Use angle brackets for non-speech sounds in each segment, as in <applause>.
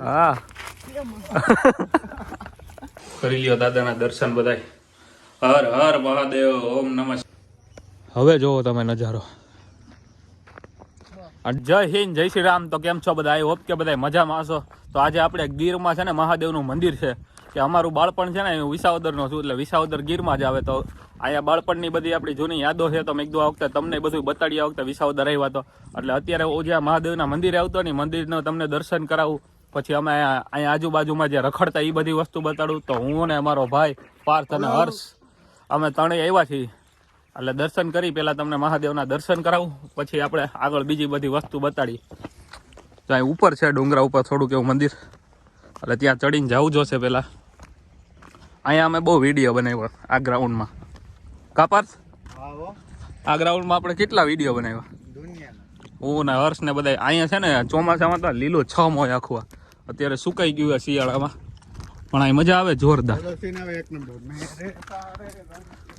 હા <laughs> કરી લ્યો દાદાના દર્શન બધાય. હર હર મહાદેવ, ઓમ નમઃ હવે જોવો તમે નજારો. જય હિન્દ, જય શ્રી રામ. તો કેમ છો બધા આઈ હોપ કે બધા મજામાં હશો? તો આજે આપણે ગીરમાં છે ને, મહાદેવનું મંદિર છે. કે અમારું બાળપણ છે ને એ વિસાવદરનો છું, એટલે વિસાવદર ગીરમાં જ આવે તો અહીંયા બાળપણની બધી આપણી જૂની યાદો છે તો મેં કીધું આ વખતે તમને બધું બતાડી આ વખતે વિસાવદર આવ્યા તો. એટલે અત્યારે હું જ્યાં મહાદેવના મંદિરે આવતો ને મંદિરનો તમને દર્શન કરાવું. પછી અમે અહીંયા અહીંયા આજુબાજુમાં જે રખડતા એ બધી વસ્તુ બતાડું. તો હું ને અમારો ભાઈ પાર્થ અને હર્ષ અમે ત્રણેય આવ્યા છીએ. એટલે દર્શન કરી પહેલાં તમને મહાદેવના દર્શન કરાવું. પછી આપણે આગળ બીજી બધી વસ્તુ બતાડી તો અહીં ઉપર છે ડુંગરા ઉપર થોડુંક એવું મંદિર. એટલે ત્યાં ચડીને જવું જોશે પહેલાં અહીંયા અમે બહુ વીડિયો બનાવ્યો આ ગ્રાઉન્ડમાં કાપાર્થ આ ગ્રાઉન્ડમાં આપણે કેટલા વીડિયો બનાવ્યા? હું ને હર્ષ ને બધા અહીંયા છે ને ચોમાસામાં તો લીલો છ મોય આખું. અત્યારે સુકાઈ ગયું શિયાળામાં. પણ અહીં મજા આવે જોરદાર.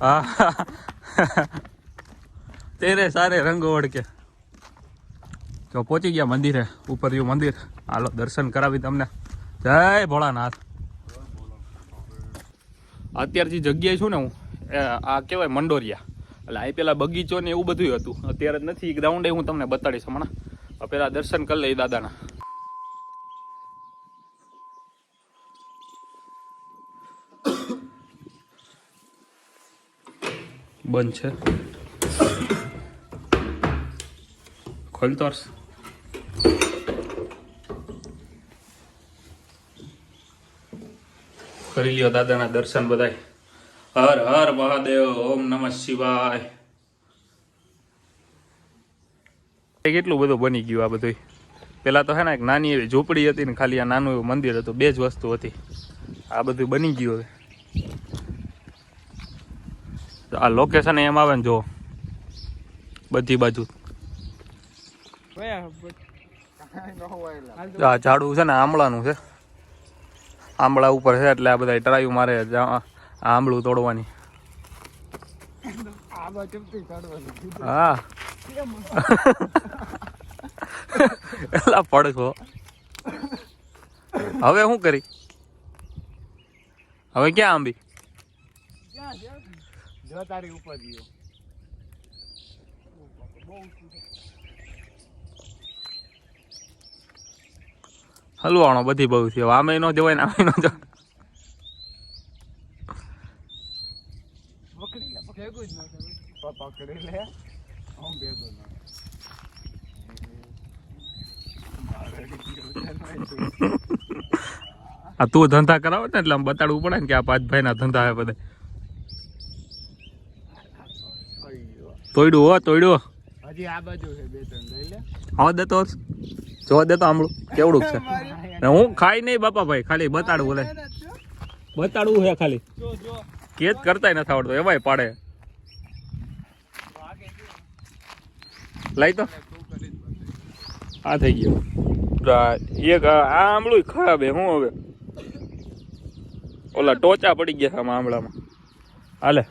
હા તેરે સારે રંગો ઓળકે જો પહોંચી ગયા મંદિરે ઉપર યુ મંદિર. હાલો દર્શન કરાવી તમને. જય ભોળાનાથ. અત્યારથી જગ્યાએ છું ને હું. આ કહેવાય મંડોરિયા. એટલે અહીં પેલા બગીચો ને એવું બધું હતું. અત્યારે નથી ગ્રાઉન્ડે હું તમને બતાડીશ હમણાં. પેલા દર્શન કરી લઈ દાદાના. બંધ છે. ખોલ તો કરી લ્યો દાદાના દર્શન બધાય. હર હર મહાદેવ, ઓમ નમઃ શિવાય. કેટલું બધું બની ગયું આ બધું પેલા તો હે ને એક નાની એવી ઝૂંપડી હતી ને ખાલી આ નાનું એવું મંદિર હતું, બે જ વસ્તુ હતી. આ બધું બની ગયું હવે. આ લોકેશન એમ આવે ને જો, બધી બાજુ. આ ઝાડું છે ને, આમળાનું છે. આંબળા ઉપર છે એટલે આ બધા ટ્રાયું મારે આંબળું તોડવાની. હા. એલા પડખો. હવે શું કરી? હવે ક્યાં આંબી? જો ઉપર ગયો હલવાણો બધી બહુ છે. આમે નો જવાય ને આમે નો જવાય પકડી લે ભેગું જ ન કરે પકડી લે હું ભેગો ન આ તું ધંધા કરાવે ને એટલે આમ બતાડવું પડે ને કે આ પાંચ ભાઈ ના ધંધા આવે બધા. તોડ્યું હો તોડ્યું હજી આ બાજુ છે બે ત્રણ લઈ લે. હવે દેતો જોવા દેતો આમળું. કેવડું છે? હું ખાઈ નહીં બાપા ભાઈ ખાલી બતાડવું બોલે બતાડવું છે ખાલી. કેજ કરતાય નથી આવડતો એવાય પાડે. લાઈ તો. આ થઈ ગયો. આ એક આ આમળું ખરાબ હે હું હવે? ઓલા ટોચા પડી ગયા છે આમાં આમળામાં હાલે.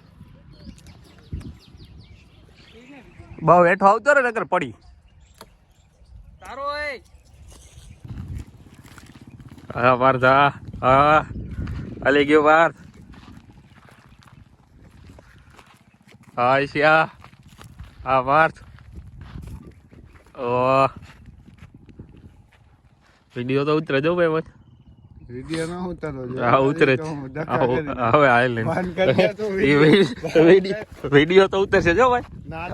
બહુ હેઠો આવતો રે નકર પડી. તારો એ. હા પાર્થ હા હા હાલી ગયો પાર્થ હા ઈશિયા. હા પાર્થ ઓ વીડિયો તો ઉતરે જો ભાઈ ભાઈ વિડિયો માં ઉતારો હા હવે હાલ દે વીડિયો તો ઉતરશે જો ભાઈ.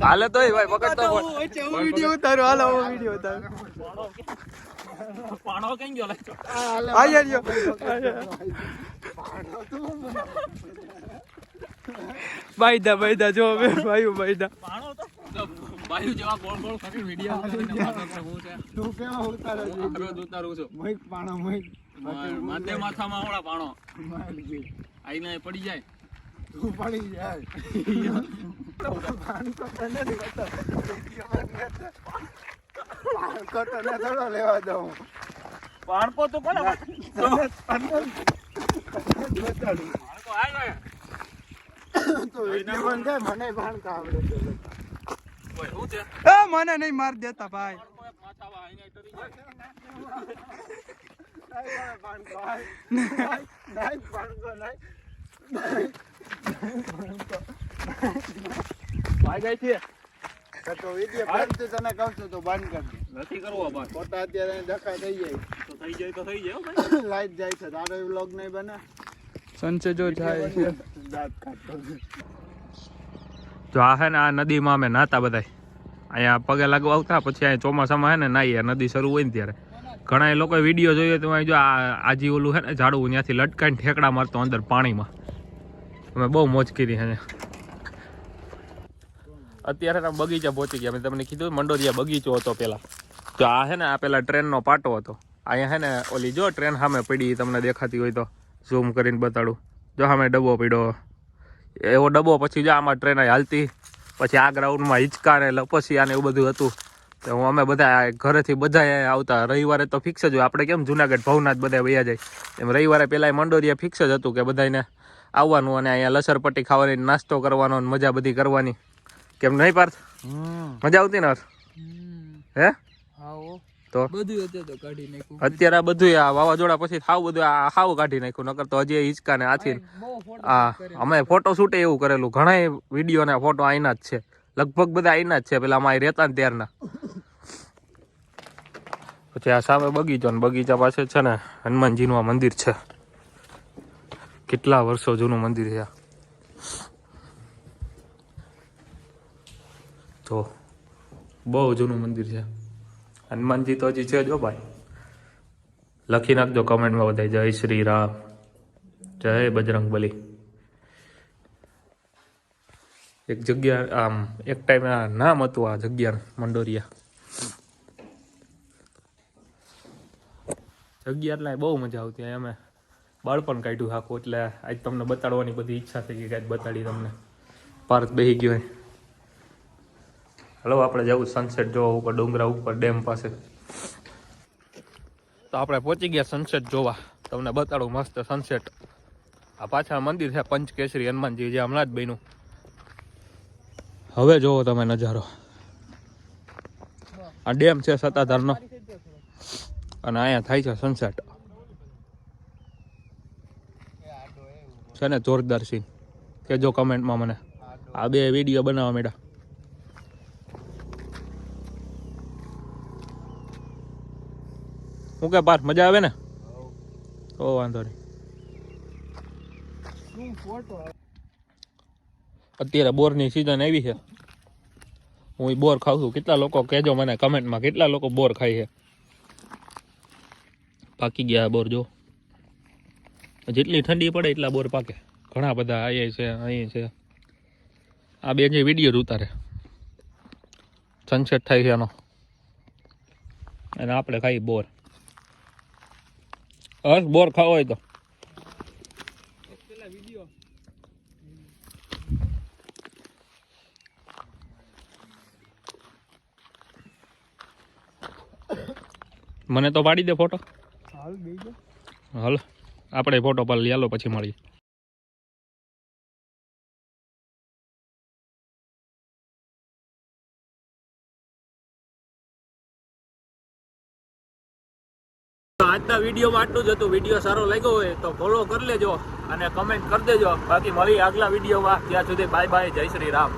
હાલે તો ભાઈ પકડ તો વિડિયો ઉતારો. હાલો વિડિયો ઉતારો. પાણો કઈ ગયો? આ યાર બાયદા બાયદા જો બાયદા પાણો તો બાયુ જેવા ગોળ ગોળ કરી વીડિયો તું કેવા છે રોજ ઉતારું છું. મોઈક પાણો મોઈક માથે માથામાં આવડા પાણો. આઈને પડી જાય. તું પડી જાય. પાણકો તને નહીં પાણકો તને થોડો લેવા દઉં. પાણકો તો કોને તું વીડિયો બંધ મને ભાણકા આવડે એ મને નહીં માર દેતા ભાઈ નથી કરવો બસ અત્યારે ધક્કા થઈ જાય તો થઈ જાય તો થઈ જાય લાઈટ જાય છે તારો વ્લોગ નહીં બને સનસેટ જો જાય છે જો આ હે ને આ નદીમાં અમે નાતા બધાય. અહીંયા પગે લાગવા આવતા પછી અહીંયા ચોમાસામાં હે ને નાહીએ નદી શરૂ હોય ને ત્યારે. ઘણા લોકોએ વીડિયો જોયો તો જો આ આજી ઓલું હે ને ઝાડવું ત્યાંથી લટકાઈને ઠેકડા મારતો અંદર પાણીમાં. અમે બહુ મોજ કરી હે અત્યારે બગીચા પહોંચી ગયા. મેં તમને કીધું મંડોરિયા બગીચો હતો પેલા. તો આ હે ને આ પેલા ટ્રેનનો પાટો હતો. અહીંયા હે ને ઓલી જો ટ્રેન સામે પડી તમને દેખાતી હોય તો. ઝૂમ કરીને બતાડું. જો સામે ડબ્બો પડ્યો એવો ડબ્બો પછી જો આમાં ટ્રેન હાલતી પછી આ ગ્રાઉન્ડમાં હિંચકા ને લપસિયા ને એવું બધું હતું. તો હું અમે બધા ઘરેથી બધા આવતા. રવિવારે તો ફિક્સ જ હોય. આપણે કેમ જુનાગઢ ભવનાથ બધા વૈયા જાય. એમ રવિવારે પેલા મંડોરિયા ફિક્સ જ હતું કે બધાને આવવાનું અને અહીંયા લસરપટ્ટી ખાવાની નાસ્તો કરવાનો અને મજા બધી કરવાની. કેમ નહીં પાર્થ? મજા આવતી ને હે? આવો તો બધું હતું કાઢી નાખ્યું. અત્યારે આ બધું આ વાવાઝોડા પછી થાવ બધું આ હાવ કાઢી નાખ્યું નકર તો હજી હિંચકા ને બહુ અમે ફોટો શૂટે એવું કરેલું ઘણા વીડિયો ને ફોટો આઈના જ છે. લગભગ બધા આઈના જ છે પેલા અમારે રહેતા ને ત્યારના. પછી આ સામે બગીચો ને બગીચા પાસે છે ને હનુમાનજીનું આ મંદિર છે. કેટલા વર્ષો જૂનું મંદિર છે આ. જો બહુ જૂનું મંદિર છે. હનુમાનજી તો હજી છે જો ભાઈ. લખી નાખજો કમેન્ટમાં બધા જય શ્રી રામ જય બજરંગ બલી એક જગ્યા, આમ, એક ટાઈમે આ નામ હતું આ જગ્યા મંડોરિયા. જગ્યા એટલે બહુ મજા આવતી. અમે બાળપણ કાઢ્યું આખું. એટલે આજ તમને બતાડવાની બધી ઈચ્છા થઈ ગઈ કાંઈ બતાડી તમને. પાર્થ બેસી ગયો હોય હલો, આપણે જવું સનસેટ જોવા ઉપર, ડુંગરા ઉપર, ડેમ પાસે. તો આપણે પહોંચી ગયા સનસેટ જોવા. તમને બતાડું મસ્ત સનસેટ આ પાછા મંદિર છે પંચકેશરી હનુમાનજી, જે હમણાં જ બન્યું. હવે જોવો તમે નજારો. આ ડેમ છે સત્તાધારનો. અને અહીંયા થાય છે સનસેટ છે ને, જોરદાર સીન કેજો કમેન્ટમાં મને. આ બે વીડિયો બનાવવા માંડ્યા. હું કે પાર મજા આવે ને? ઓ, વાંધો નહીં. અત્યારે બોરની સિઝન આવી છે. હું બોર ખાઉં છું. કેટલા લોકો કહેજો મને કમેન્ટમાં, કેટલા લોકો બોર ખાય છે? પાકી ગયા બોર, જો. જેટલી ઠંડી પડે એટલા બોર પાકે. ઘણા બધા અહીંયા છે અહીં છે. આ બે જે વીડિયો ઉતારે. સનસેટ થાય છે એનો અને આપણે ખાઈ બોર. હર્ષ બોર ખાવો હોય તો. મને તો પાડી દે ફોટો. હાલ આપણે ફોટો પર લઈ પછી મળીએ. આજના વિડીયોમાં આટલું જ હતું. વીડિયો સારો લાગ્યો હોય તો ફોલો કરી લેજો અને કમેન્ટ કરી દેજો. બાકી મળી આગલા વિડીયોમાં. ત્યાં સુધી બાય બાય જય શ્રી રામ.